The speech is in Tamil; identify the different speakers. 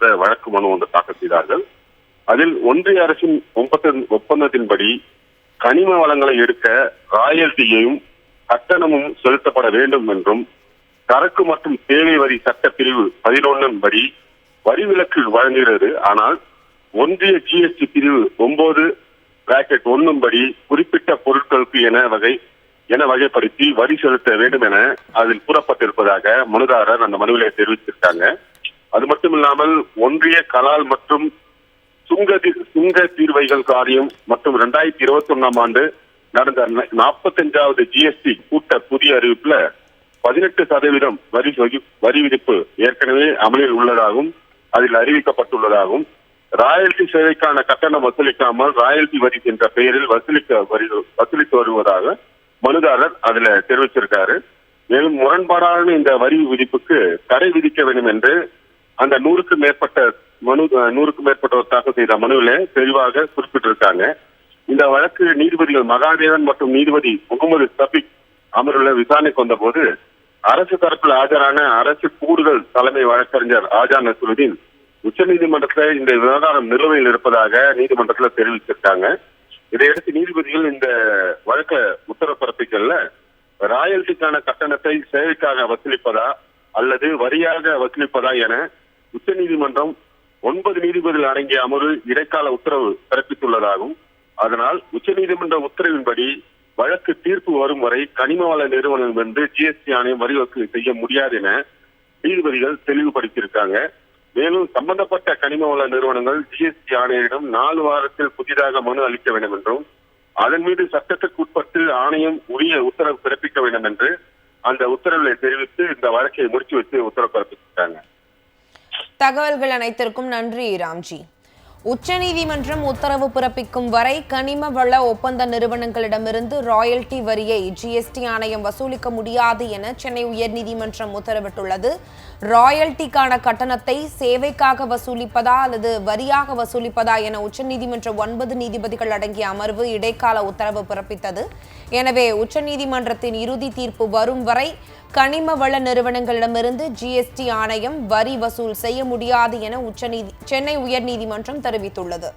Speaker 1: நீதிமன்ற வழக்கு மனு ஒன்று தாக்கல் செய்தார்கள். அதில் ஒன்றிய அரசின் ஒப்பந்த ஒப்பந்தத்தின்படி கனிம வளங்களை எடுக்க ராயல்டியையும் கட்டணமும் செலுத்தப்பட வேண்டும் என்றும் சரக்கு மற்றும் சேவை வரி சட்ட பிரிவு பதினொன்னின் படி வரி விலக்கு வழங்குகிறது. ஆனால் ஒன்றிய ஜிஎஸ்டி பிரிவு ஒன்பது பிராக்கெட் ஒன்னும் படி குறிப்பிட்ட பொருட்களுக்கு என வகை என வகைப்படுத்தி வரி செலுத்த வேண்டும் என அதில் கூறப்பட்டிருப்பதாக மனுதாரர் அந்த மனுவிலே தெரிவித்திருக்காங்க. அது மட்டும் இல்லாமல் ஒன்றிய கலால் மற்றும் சுங்க சுங்க தீர்வைகள் காரியம் மற்றும் இரண்டாயிரத்தி இருபத்தி ஒன்னாம் ஆண்டு நடந்த நாற்பத்தஞ்சாவது ஜிஎஸ்டி கூட்ட புதிய அறிவிப்புல பதினெட்டு சதவீதம் வரி வரி விதிப்பு ஏற்கனவே அமலில் உள்ளதாகவும் அதில் அறிவிக்கப்பட்டுள்ளதாகவும் ராயல்டி சேவைக்கான கட்டணம் வசூலிக்காமல் ராயல்டி வரி என்ற பெயரில் வசூலிக்க வரி வசூலித்து வருவதாக மனுதாரர் அதுல தெரிவிச்சிருக்காரு. மேலும் முரண்பாடான இந்த வரி விதிப்புக்கு தடை விதிக்க வேண்டும் என்று அந்த நூறுக்கு மேற்பட்ட மனு நூறுக்கு மேற்பட்டவர் தாக்கல் செய்த மனுவில தெளிவாக குறிப்பிட்டிருக்காங்க. இந்த வழக்கு நீதிபதிகள் மகாதேவன் மற்றும் நீதிபதி முகமது சபிக் அமர்வுல விசாரணைக்கு வந்தபோது அரசு தரப்பில் ஆஜரான அரசு கூடுதல் தலைமை வழக்கறிஞர் ஆஜா நசுருதீன் உச்சநீதிமன்றத்தில் இந்த விவகாரம் நிலுவையில் இருப்பதாக நீதிமன்றத்தில் தெரிவிச்சிருக்காங்க இதையடுத்து நீதிபதிகள் இந்த வழக்க உத்தரவு பிறப்பிக்கல ராயல்டிக்கான கட்டணத்தை சேவைக்காக வசூலிப்பதா அல்லது வரியாக வசூலிப்பதா என உச்சநீதிமன்றம் ஒன்பது நீதிபதிகள் அடங்கிய அமர்வு இடைக்கால உத்தரவு பிறப்பித்துள்ளதாகவும் அதனால் உச்சநீதிமன்ற உத்தரவின்படி வழக்கு தீர்ப்பு வரும் வரை கனிம வள நிறுவனம் என்று ஜிஎஸ்டி ஆணையம் வரி வசூல் செய்ய முடியாது என நீதிபதிகள் தெளிவுபடுத்தியிருக்காங்க. மேலும் சம்பந்தப்பட்ட கனிம வள நிறுவனங்கள் ஜிஎஸ்டி ஆணையரிடம் நாலு வாரத்தில் புதிதாக மனு அளிக்க வேண்டும் என்றும் அதன் மீது சட்டத்துக்கு உட்பட்டு ஆணையம் உரிய உத்தரவு பிறப்பிக்க வேண்டும் என்று அந்த உத்தரவை தெரிவித்து இந்த வழக்கை முடிச்சு வச்சு உத்தரவு பிறப்பிச்சிருக்காங்க
Speaker 2: தகவல்கள் அனைத்திற்கும் நன்றி ராம்ஜி. உச்சநீதிமன்றம் உத்தரவு பிறப்பிக்கும் வரை கனிம வள ஒப்பந்த நிறுவனங்களிடமிருந்து ராயல்டி வரியை ஜிஎஸ்டி ஆணையம் வசூலிக்க முடியாது என சென்னை உயர்நீதிமன்றம் உத்தரவிட்டுள்ளது. ராயல்டிக்கான கட்டணத்தை சேவைக்காக வசூலிப்பதா அல்லது வரியாக வசூலிப்பதா என உச்சநீதிமன்ற ஒன்பது நீதிபதிகள் அடங்கிய அமர்வு இடைக்கால உத்தரவு பிறப்பித்தது. எனவே உச்சநீதிமன்றத்தின் இறுதி தீர்ப்பு வரும் வரை கனிம வள நிறுவனங்களிடமிருந்து ஜிஎஸ்டி ஆணையம் வரி வசூல் செய்ய முடியாது என உச்சநீதி சென்னை உயர்நீதிமன்றம் தெரிவித்துள்ளது.